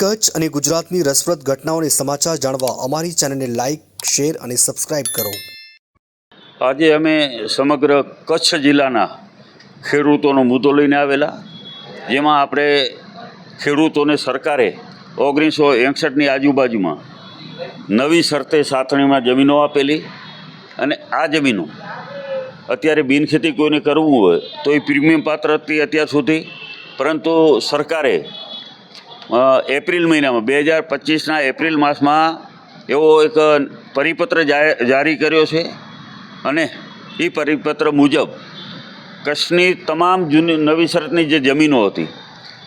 કચ્છ અને ગુજરાતની રસપ્રદ ઘટનાઓને સમાચાર જાણવા અમારી ચેનલને લાઇક શેર અને સબસ્ક્રાઇબ કરો. આજે અમે સમગ્ર કચ્છ જિલ્લાના ખેડૂતોનો મુદ્દો લઈને આવેલા. જેમાં આપણે ખેડૂતોને સરકારે ઓગણીસો એકસઠની આજુબાજુમાં નવી શરતે સાથણીમાં જમીનો આપેલી અને આ જમીનો અત્યારે બિનખેતી કોઈને કરવું હોય તો એ પ્રીમિયમ પાત્ર હતી અત્યાર સુધી. પરંતુ સરકારે એપ્રિલ મહિનામાં, બે હજાર પચીસના એપ્રિલ માસમાં એવો એક પરિપત્ર જારી કર્યો છે અને એ પરિપત્ર મુજબ કચ્છની તમામ જૂની, નવી શરતની જે જમીનો હતી,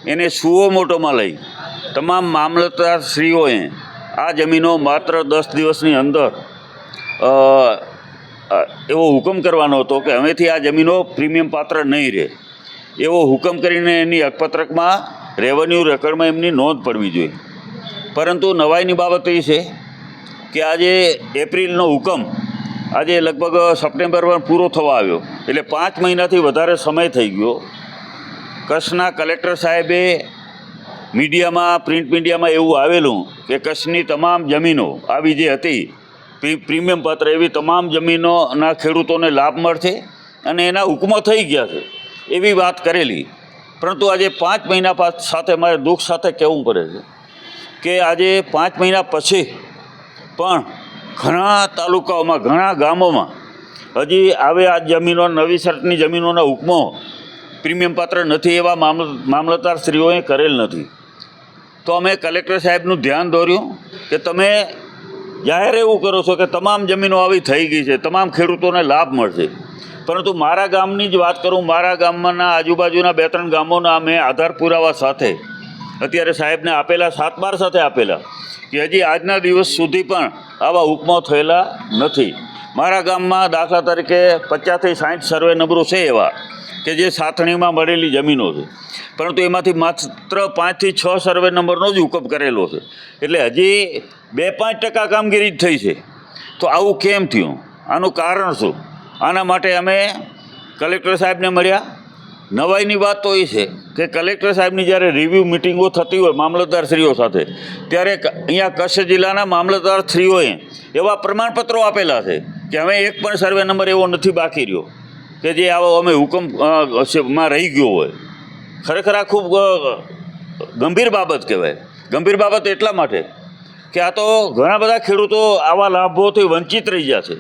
એને સુઓ મોટોમાં લઈ તમામ મામલતદારશ્રીઓએ આ જમીનો માત્ર દસ દિવસની અંદર એવો હુકમ કરવાનો હતો કે હવેથી આ જમીનો પ્રીમિયમ પાત્ર નહીં રહે. એવો હુકમ કરીને એની અકપત્રકમાં રેવન્યુ રેકર્ડમાં એમની નોંધ પડવી જોઈએ. પરંતુ નવાઈની બાબત એ છે કે આજે એપ્રિલનો હુકમ આજે લગભગ સપ્ટેમ્બરમાં પૂરો થવા આવ્યો. એટલે પાંચ મહિનાથી વધારે સમય થઈ ગયો. કચ્છના કલેક્ટર સાહેબે મીડિયામાં, પ્રિન્ટ મીડિયામાં એવું આવેલું કે કચ્છની તમામ જમીનો આવી જે હતી પ્રીમિયમ પાત્ર એવી તમામ જમીનોના ખેડૂતોને લાભ મળશે અને એના હુકમો થઈ ગયા છે. એવી વાત કરેલી. પરંતુ આજે પાંચ મહિના સાથે મારે દુઃખ સાથે કહેવું પડે છે કે આજે પાંચ મહિના પછી પણ ઘણા તાલુકાઓમાં, ઘણા ગામોમાં હજી આવે આ જમીનો, નવી સર્ટની જમીનોના હુકમો પ્રીમિયમ પાત્ર નથી એવા મામલ, મામલતદારશ્રીઓએ કરેલ નથી. તો અમે કલેક્ટર સાહેબનું ધ્યાન દોર્યું કે તમે જાહેર એવું કરો છો કે તમામ જમીનો આવી થઈ ગઈ છે, તમામ ખેડૂતોને લાભ મળશે. પરંતુ મારા ગામની જ વાત કરું, મારા ગામમાંના આજુબાજુના બે ત્રણ ગામોના અમે આધાર પુરાવા સાથે અત્યારે સાહેબને આપેલા, સાત બાર સાથે આપેલા કે હજી આજના દિવસ સુધી પણ આવા હુકમો થયેલા નથી. મારા ગામમાં દાખલા તરીકે પચાસથી સાઠ સર્વે નંબરો છે એવા. કે જે સાથણીમાં મળેલી જમીનો છે. પરંતુ એમાંથી માત્ર પાંચથી છ સર્વે નંબરનો જ હુકમ કરેલો છે. એટલે હજી બે પાંચ ટકા કામગીરી જ થઈ છે. તો આવું કેમ થયું? આનું કારણ શું? આના માટે અમે કલેક્ટર સાહેબને મળ્યા. નવાઈની વાત તો એ છે કે કલેક્ટર સાહેબની જ્યારે રિવ્યૂ મિટિંગો થતી હોય મામલતદારશ્રીઓ સાથે, ત્યારે અહીંયા કચ્છ જિલ્લાના મામલતદારશ્રીઓએ એવા પ્રમાણપત્રો આપેલા છે કે હવે એક પણ સર્વે નંબર એવો નથી બાકી રહ્યો. કે જે આવો અમે હુકમમાં રહી ગયો હોય. ખરેખર આ ખૂબ ગંભીર બાબત કહેવાય. ગંભીર બાબત એટલા માટે કે આ તો ઘણા બધા ખેડૂતો આવા લાભોથી વંચિત રહી ગયા છે.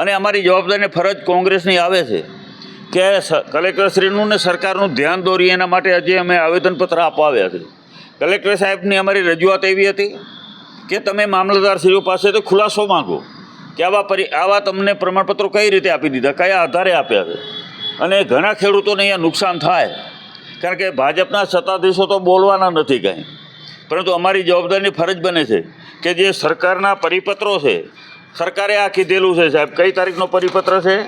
અને અમારી જવાબદારીને ફરજ કોંગ્રેસની આવે છે કે કલેક્ટરશ્રીનું ને સરકારનું ધ્યાન દોરી એના માટે આજે અમે આવેદનપત્ર અપાવ્યા છે. કલેક્ટર સાહેબની અમારી રજૂઆત એવી હતી કે તમે મામલતદારશ્રીઓ તો ખુલાસો માંગો. કે આવા પરી, આવા તમને પ્રમાણપત્રો કઈ રીતે આપી દીધા? કયા આધારે આપ્યા છે? અને ઘણા ખેડૂતોને અહીંયા નુકસાન થાય. કારણ કે ભાજપના સત્તાધીશો તો બોલવાના નથી કાંઈ. પરંતુ અમારી જવાબદારીની ફરજ બને છે કે જે સરકારના પરિપત્રો છે, સરકારે આ કીધેલું છે સાહેબ. કઈ તારીખનો પરિપત્ર છે?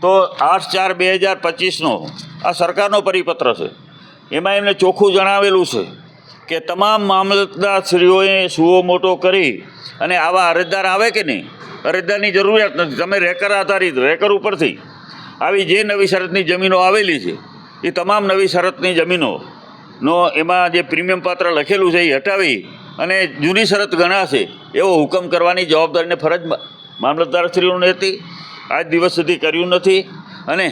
તો આઠ ચાર બે હજાર પચીસનો. આ સરકારનો પરિપત્ર છે. એમાં એમને ચોખ્ખું જણાવેલું છે કે તમામ મામલતદારશ્રીઓએ સુઓ મોટો કરી અને આવા અરજદાર આવે કે નહીં? અરજદારની જરૂરિયાત નથી. તમે રેકર આધારિત, રેકર ઉપરથી આવી જે નવી શરતની જમીનો આવેલી છે, એ તમામ નવી શરતની જમીનોનો એમાં જે પ્રીમિયમ પાત્ર લખેલું છે, એ હટાવી અને જૂની શરત ગણાશે એવો હુકમ કરવાની જવાબદારીને ફરજ મામલતદારશ્રીઓને હતી. આજ દિવસ સુધી કર્યું નથી અને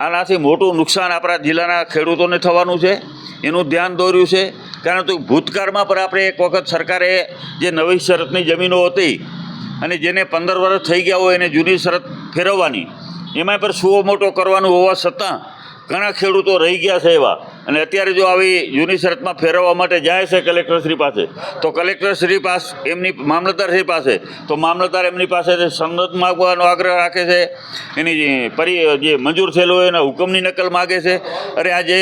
આનાથી મોટું નુકસાન આપણા જિલ્લાના ખેડૂતોને થવાનું છે. એનું ધ્યાન દોર્યું છે. કારણ કે ભૂતકાળમાં પણ આપણે એક વખત સરકારે જે નવી શરતની જમીનો હતી અને જેને પંદર વર્ષ થઈ ગયા હોય એને જૂની શરત ફેરવવાની. એમાં પણ સુઓ મોટો કરવાનું હોવા છતાં ઘણા ખેડૂતો રહી ગયા છે એવા. અને અત્યારે જો આવી જૂની શરતમાં ફેરવવા માટે જાય છે કલેક્ટરશ્રી પાસે, તો કલેક્ટરશ્રી પાસે એમની મામલતદારશ્રી પાસે, તો મામલતદાર એમની પાસે સંગત માગવાનો આગ્રહ રાખે છે, એની જે પરી, જે મંજૂર થયેલો હોય એના હુકમની નકલ માગે છે. અરે આજે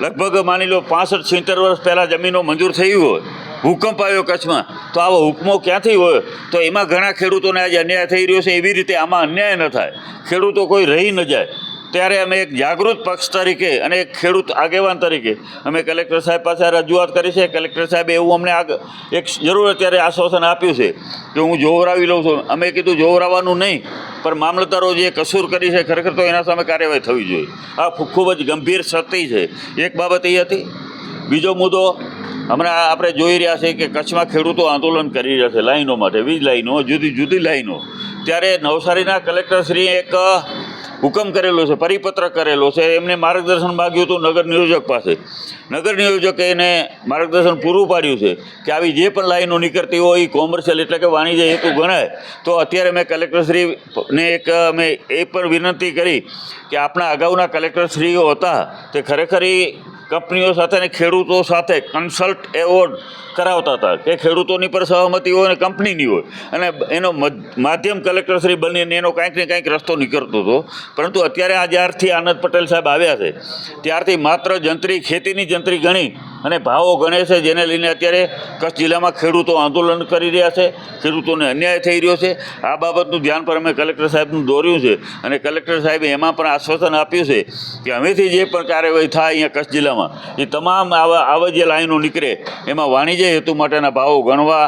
લગભગ માની લો પાસઠ, સિત્તેર વર્ષ પહેલાં જમીનો મંજૂર થઈ હોય ભૂકંપ આવ્યો કચ્છમાં. તો આવો હુકમો ક્યાંથી હોય? તો એમાં ઘણા ખેડૂતોને આજે અન્યાય થઈ રહ્યો છે. એવી રીતે આમાં અન્યાય ન થાય. ખેડૂતો કોઈ રહી ન જાય. ત્યારે અમે એક જાગૃત પક્ષ તરીકે અને એક ખેડૂત આગેવાન તરીકે અમે કલેક્ટર સાહેબ પાસે રજૂઆત કરી છે. કલેક્ટર સાહેબે એવું અમને આગ, એક જરૂર અત્યારે આશ્વાસન આપ્યું છે કે હું જોવરાવી લઉં છું. અમે કીધું જોવરાવાનું નહીં, પણ મામલતદારો જે કસૂર કરી છે ખરેખર તો એના સામે કાર્યવાહી થવી જોઈએ. આ ખૂબ જ ગંભીર સતી છે. એક બાબત એ હતી બીજો મુદ્દો, હમણાં આપણે જોઈ રહ્યા છે કે કચ્છમાં ખેડૂતો આંદોલન કરી રહ્યા છે લાઈનો માટે, વીજ લાઈનો, જુદી જુદી લાઈનો. ત્યારે નવસારીના કલેક્ટરશ્રીએ એક હુકમ કરેલો છે, પરિપત્ર કરેલો છે. એમને માર્ગદર્શન માગ્યું હતું નગર નિયોજક પાસે. નગર નિયોજકે એને માર્ગદર્શન પૂરું પાડ્યું છે કે આવી જે પણ લાઈનો નીકળતી હોય એ કોમર્શિયલ એટલે કે વાણિજ્ય હેતુ ગણાય. તો અત્યારે મેં કલેક્ટરશ્રીને એક મેં એ પણ વિનંતી કરી કે આપણા અગાઉના કલેક્ટરશ્રીઓ હતા, તે ખરેખર કંપનીઓ સાથે અને ખેડૂતો સાથે કન્સલ્ટ એવોર્ડ કરાવતા હતા કે ખેડૂતોની પર સહમતિ હોય અને કંપનીની હોય. અને એનો મધ- માધ્યમ કલેક્ટરશ્રી બનીને એનો કાંઈક ને કાંઈક રસ્તો નીકળતો હતો. પરંતુ અત્યારે આ જ્યારથી આનંદ પટેલ સાહેબ આવ્યા છે. ત્યારથી માત્ર જંત્રી ખેતીની જંત્રી ગણી અને ભાવો ગણે છે, જેને લઈને અત્યારે કચ્છ જિલ્લામાં ખેડૂતો આંદોલન કરી રહ્યા છે, ખેડૂતોને અન્યાય થઈ રહ્યો છે. આ બાબતનું ધ્યાન પર અમે કલેક્ટર સાહેબનું દોર્યું છે અને કલેક્ટર સાહેબે એમાં પણ આશ્વાસન આપ્યું છે કે હવેથી જે પણ કાર્યવાહી થાય અહીંયા કચ્છ જિલ્લામાં, એ તમામ આવા આવા જે લાઈનો નીકળે, એમાં વાણિજ્ય હેતુ માટેના ભાવો ગણવા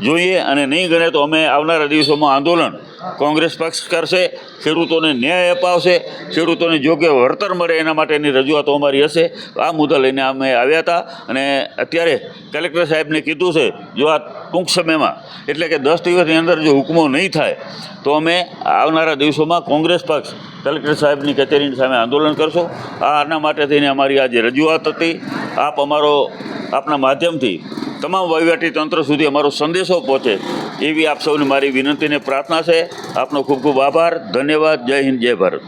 જોઈએ અને નહીં ગણે તો અમે આવનારા દિવસોમાં આંદોલન કોંગ્રેસ પક્ષ કરશે, ખેડૂતોને ન્યાય અપાવશે, ખેડૂતોને યોગ્ય વળતર મળે એના માટેની રજૂઆતો અમારી હશે. આ મુદ્દા લઈને અમે આવ્યા હતા અને અત્યારે કલેક્ટર સાહેબને કીધું છે, જો આ ટૂંક સમયમાં, એટલે કે દસ દિવસની અંદર જો હુકમો નહીં થાય, તો અમે આવનારા દિવસોમાં કોંગ્રેસ પક્ષ, કલેક્ટર સાહેબની કચેરીની સામે આંદોલન કરશો. આના માટે થઈને અમારી આજે રજૂઆત હતી, આપ અમારો, આપના માધ્યમથી તમામ વહીવટી તંત્ર સુધી અમારો સંદેશો પહોંચે એવી આપ સૌને મારી વિનંતીને પ્રાર્થના છે. આપનો ખૂબ ખૂબ આભાર. ધન્યવાદ. જય હિન્દ. જય ભારત.